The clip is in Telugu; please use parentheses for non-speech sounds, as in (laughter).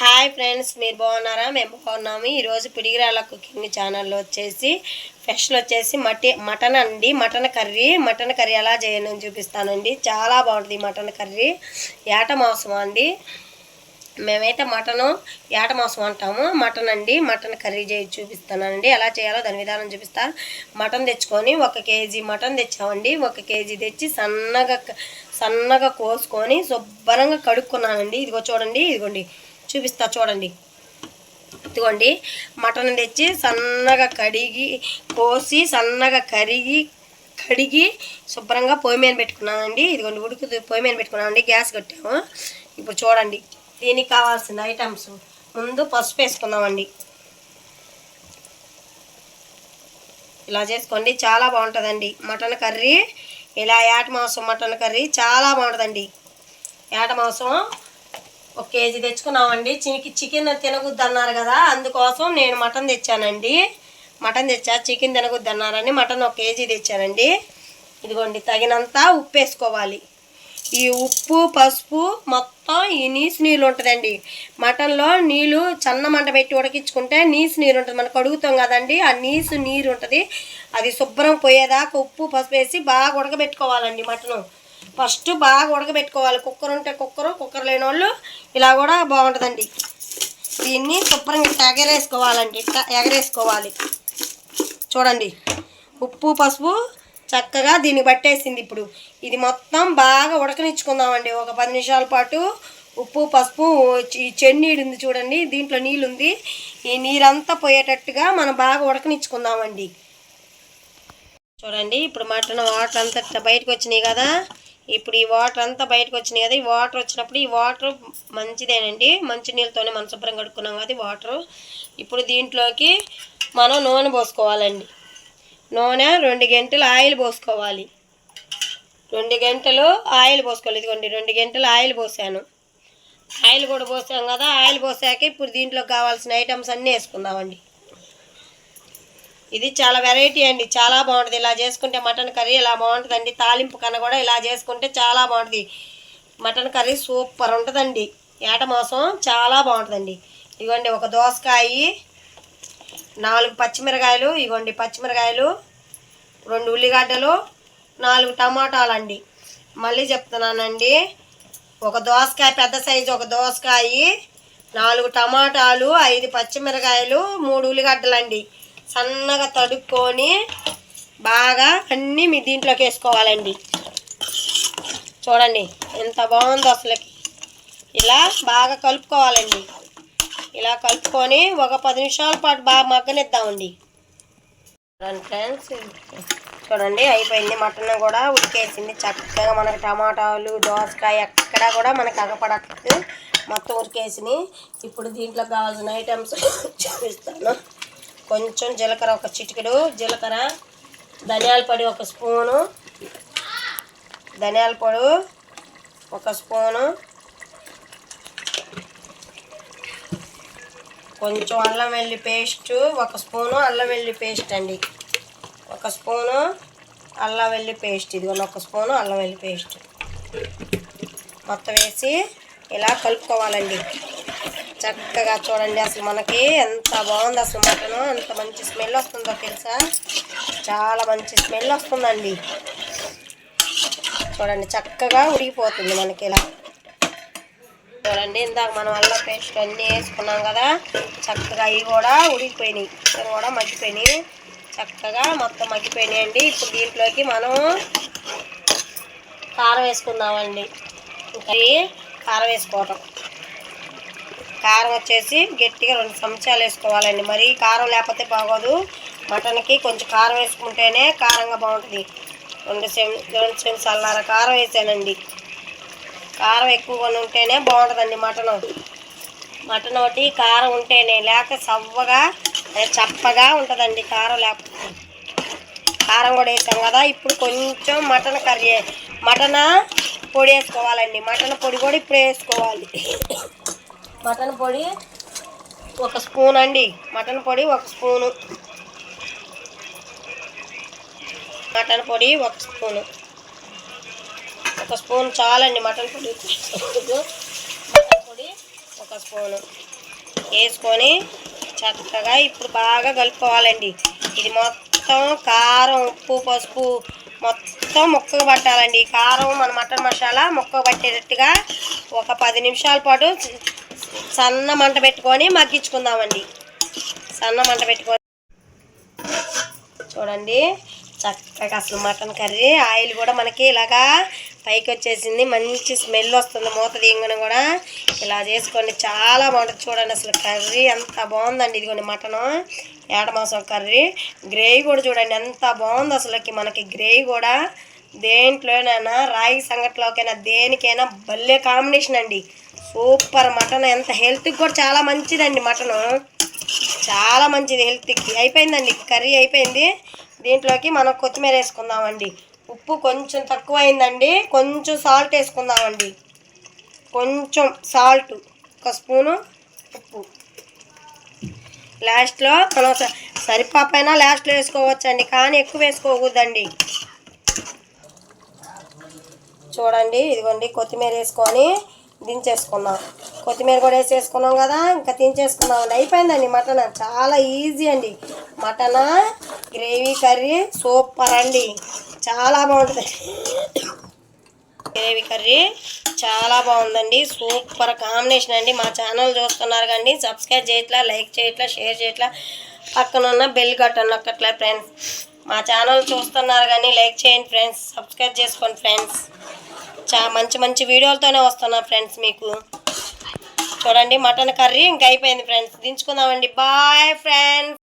హాయ్ ఫ్రెండ్స్ మీరు బాగున్నారా? మేము బాగున్నాము. ఈరోజు పిడిగిరాల కుకింగ్ ఛానల్లో వచ్చేసి స్పెషల్ వచ్చేసి మటి మటన్ అండి. Mutton curry. మటన్ కర్రీ ఎలా చేయను చూపిస్తానండి. చాలా బాగుంటుంది మటన్ కర్రీ. ఏట మాంసం అండి? మేమైతే మటను ఏట మాంసం అంటాము. మటన్ అండి. మటన్ కర్రీ చేసి చూపిస్తానండి. ఎలా చేయాలో దాని విధానం చూపిస్తాను మటన్ తెచ్చుకొని ఒక కేజీ మటన్ తెచ్చామండి. ఒక కేజీ తెచ్చి సన్నగా సన్నగా కోసుకొని శుభ్రంగా కడుక్కున్నానండి. ఇదిగో చూడండి. ఇదిగోండి. చూపిస్తా చూడండి. ఇదిగోండి మటన్ తెచ్చి సన్నగా కడిగి కోసి సన్నగా కరిగి కడిగి శుభ్రంగా పొయ్యి మీద పెట్టుకున్నానండి. ఇదిగోండి ఉడుకు పొయ్యి మీద పెట్టుకున్నానండి. గ్యాస్ కట్టాము. ఇప్పుడు చూడండి దీనికి కావాల్సిన ఐటమ్స్. ముందు పసుపు వేసుకుందామండి. ఇలా చేసుకోండి చాలా బాగుంటుందండి. మటన్ కర్రీ ఇలా ఏట మాంసం మటన్ కర్రీ చాలా బాగుంటుందండి. ఏట మాంసం ఒక కేజీ తెచ్చుకున్నామండి. చినికి చికెన్ తినకొద్దు అన్నారు కదా అందుకోసం నేను మటన్ తెచ్చానండి. మటన్ తెచ్చా చికెన్ తినకొద్దు అన్నారని మటన్ ఒక కేజీ తెచ్చానండి. ఇదిగోండి తగినంత ఉప్పు వేసుకోవాలి. ఈ ఉప్పు పసుపు మొత్తం ఈ నీసు నీళ్ళు ఉంటుందండి. మటన్లో నీళ్ళు చన్న మంట పెట్టి ఉడకించుకుంటే నీసు నీరు ఉంటుంది. మనం కడుగుతాం కదండి ఆ నీసు నీరు ఉంటుంది. అది శుభ్రం పోయేదాకా ఉప్పు పసుపు వేసి బాగా ఉడకబెట్టుకోవాలండి మటను. ఫస్ట్ బాగా ఉడకబెట్టుకోవాలి. కుక్కర్ ఉంటే కుక్కరు కుక్కర్ లేని వాళ్ళు ఇలా కూడా బాగుంటుందండి. దీన్ని శుభ్రంగా ఇట్లా ఎగరేసుకోవాలండి. ఇట్లా ఎగరేసుకోవాలి. చూడండి. ఉప్పు పసుపు చక్కగా దీన్ని పట్టేసింది ఇప్పుడు. ఇది మొత్తం బాగా ఉడకనిచ్చుకుందామండి. ఒక పది నిమిషాల పాటు ఉప్పు పసుపు ఈ చెన్నీడు ఉంది చూడండి. దీంట్లో నీళ్ళు ఉంది ఈ నీరంతా పోయేటట్టుగా మనం బాగా ఉడకనిచ్చుకుందామండి. చూడండి. ఇప్పుడు మటన్ వాటర్ అంతా బయటకు వచ్చినాయి కదా. ఇప్పుడు ఈ వాటర్ అంతా బయటకు వచ్చినాయి కదా ఈ వాటర్ వచ్చినప్పుడు ఈ వాటర్ మంచిదేనండి. మంచి నీళ్ళతోనే మనం శుభ్రం కడుక్కున్నాం కదా ఈ వాటర్. ఇప్పుడు దీంట్లోకి మనం నూనె పోసుకోవాలండి. నూనె రెండు గంటలు ఆయిల్ పోసుకోవాలి. రెండు గంటలు ఆయిల్ పోసుకోవాలి. ఇదిగోండి రెండు గంటలు ఆయిల్ పోసాను. ఆయిల్ కూడా పోసాం కదా ఆయిల్ పోసాక ఇప్పుడు దీంట్లో కావాల్సిన ఐటమ్స్ అన్నీ వేసుకుందామండి. ఇది చాలా వెరైటీ అండి. చాలా బాగుంటుంది. ఇలా చేసుకుంటే మటన్ కర్రీ ఇలా బాగుంటుందండి? తాలింపు కన్నా కూడా ఇలా చేసుకుంటే చాలా బాగుంటుంది. మటన్ కర్రీ సూపర్ ఉంటుందండి. ఏట మాసం చాలా బాగుంటుందండి. ఇవ్వండి ఒక దోసకాయ నాలుగు పచ్చిమిరకాయలు ఇగోండి పచ్చిమిరకాయలు రెండు ఉల్లిగడ్డలు నాలుగు టమాటాలు అండి మళ్ళీ చెప్తున్నానండి ఒక దోసకాయ పెద్ద సైజు ఒక దోసకాయ నాలుగు టమాటాలు ఐదు పచ్చిమిరకాయలు మూడు ఉల్లిగడ్డలు అండి సన్నగా తడుక్కొని బాగా అన్నీ మీ దీంట్లోకి వేసుకోవాలండి. చూడండి ఎంత బాగుందో అసలుకి. ఇలా బాగా కలుపుకోవాలండి. ఇలా కలుపుకొని ఒక పది నిమిషాల పాటు బాగా మగ్గనిద్దామండి. చూడండి ఫ్రెండ్స్ చూడండి అయిపోయింది మటన్ కూడా ఉడికేసింది. చక్కగా మనకి టమాటాలు దోసకాయ ఎక్కడ కూడా మనకి అగపడట్లేదు. మొత్తం ఉడికేసినాయి. ఇప్పుడు దీంట్లో కావాల్సిన ఐటమ్స్ (coughs) చూపిస్తాను. కొంచెం జీలకర్ర ఒక చిటికెడు జీలకర్ర ధనియాల పొడి ఒక స్పూను ధనియాల పొడి ఒక స్పూను కొంచెం అల్లం వెల్లి పేస్ట్ ఒక స్పూను అల్లం వెల్లి పేస్ట్ అండి. ఒక స్పూను అల్లం వెల్లి పేస్ట్ ఇది ఒక స్పూను అల్లం వెల్లి పేస్ట్. మొత్తం వేసి ఇలా కలుపుకోవాలండి. చక్కగా చూడండి అసలు మనకి ఎంత బాగుంది అసలు మటన్. ఎంత మంచి స్మెల్ వస్తుందో తెలుసా? చాలా మంచి స్మెల్ వస్తుందండి. చూడండి చక్కగా ఉడికిపోతుంది మనకి ఇలా. చూడండి ఇందాక మనం అల్లం పేస్ట్ అన్నీ వేసుకున్నాం కదా చక్కగా ఇవి కూడా ఉడికిపోయినాయి. ఇవి కూడా మగ్గిపోయినాయి. చక్కగా మొత్తం మగ్గిపోయినాయండి. ఇప్పుడు దీంట్లోకి మనం కారం వేసుకుందామండి. ఇంకా కారం వేసుకోవటం. కారం వచ్చేసి గట్టిగా రెండు చెంచాలు వేసుకోవాలండి. మరి కారం లేకపోతే బాగోదు. మటన్కి కొంచెం కారం వేసుకుంటేనే కారంగా బాగుంటుంది. రెండు చెం రెండు చెంచాలన్నర కారం వేసానండి. కారం ఎక్కువగా ఉంటేనే బాగుంటుందండి మటన్. మటన్ ఒకటి కారం ఉంటేనే లేక సవ్వగా చప్పగా ఉంటుందండి కారం లేకపోతే. కారం కూడా వేసాం కదా ఇప్పుడు కొంచెం మటన్ కర్రీ మటన్ పొడి వేసుకోవాలండి. మటన్ పొడి కూడా ఇప్పుడు వేసుకోవాలి. మటన్ పొడి ఒక స్పూన్ అండి. మటన్ పొడి ఒక స్పూను. మటన్ పొడి ఒక స్పూను. ఒక స్పూన్ చాలండి మటన్ పొడి. (laughs) మటన్ పొడి ఒక స్పూను. వేసుకొని చక్కగా ఇప్పుడు బాగా కలుపుకోవాలండి. ఇది మొత్తం కారం ఉప్పు పసుపు మొత్తం ముక్కకు పట్టాలండి. కారం మన మటన్ మసాలా ముక్కకు పట్టేటట్టుగా ఒక పది నిమిషాల పాటు సన్న మంట పెట్టుకొని మగ్గించుకుందామండి. సన్న మంట పెట్టుకొని చూడండి చక్కగా అసలు మటన్ కర్రీ ఆయిల్ కూడా మనకి ఇలాగా పైకి వచ్చేసింది. మంచి స్మెల్ వస్తుంది మూత తీయగానే కూడా. ఇలా చేసుకోండి చాలా బాగుంటుంది. చూడండి అసలు కర్రీ ఎంత బాగుందండి. ఇదిగోండి మటను ఏడమాసం కర్రీ. గ్రేవీ కూడా చూడండి ఎంత బాగుంది అసలుకి మనకి. గ్రేవీ కూడా దేంట్లోనైనా రాగి సంగట్లోకైనా దేనికైనా భలే కాంబినేషన్ అండి. Super mutton. ఎంత హెల్త్కి కూడా చాలా మంచిదండి మటను. చాలా మంచిది హెల్త్కి అయిపోయిందండి. కర్రీ అయిపోయింది. దీంట్లోకి మనం కొత్తిమీర వేసుకుందామండి. ఉప్పు కొంచెం తక్కువ అయిందండి కొంచెం సాల్ట్ వేసుకుందామండి. కొంచెం సాల్ట్ ఒక స్పూను ఉప్పు. లాస్ట్లో మనం సరిపాపైనా లాస్ట్లో వేసుకోవచ్చండి. కానీ ఎక్కువ వేసుకోకూడదండి. చూడండి. ఇదిగోండి కొత్తిమీర వేసుకొని దించేసుకున్నాం. కొత్తిమీర కూడా వేసేసుకున్నాం కదా ఇంకా దించేసుకుందాం అండి అయిపోయిందండి మటన్. చాలా ఈజీ అండి. మటన్ గ్రేవీ కర్రీ సూపర్ అండి. చాలా బాగుంటుంది. గ్రేవీ కర్రీ చాలా బాగుందండి. సూపర్ కాంబినేషన్ అండి. మా ఛానల్ చూస్తున్నారు కానీ సబ్స్క్రైబ్ చేయట్లా లైక్ చేయట్లా షేర్ చేయట్లా పక్కన ఉన్న బెల్ కట్టను ఒక్కట్లే ఫ్రెండ్స్. మా ఛానల్ చూస్తున్నారు కానీ లైక్ చేయండి ఫ్రెండ్స్. సబ్స్క్రైబ్ చేసుకోండి ఫ్రెండ్స్. చా మంచి మంచి వీడియోలతోనే వస్తున్నా ఫ్రెండ్స్ మీకు. చూడండి మటన్ కర్రీ ఇంకా అయిపోయింది ఫ్రెండ్స్. దించుకుందామండి. Bye friends.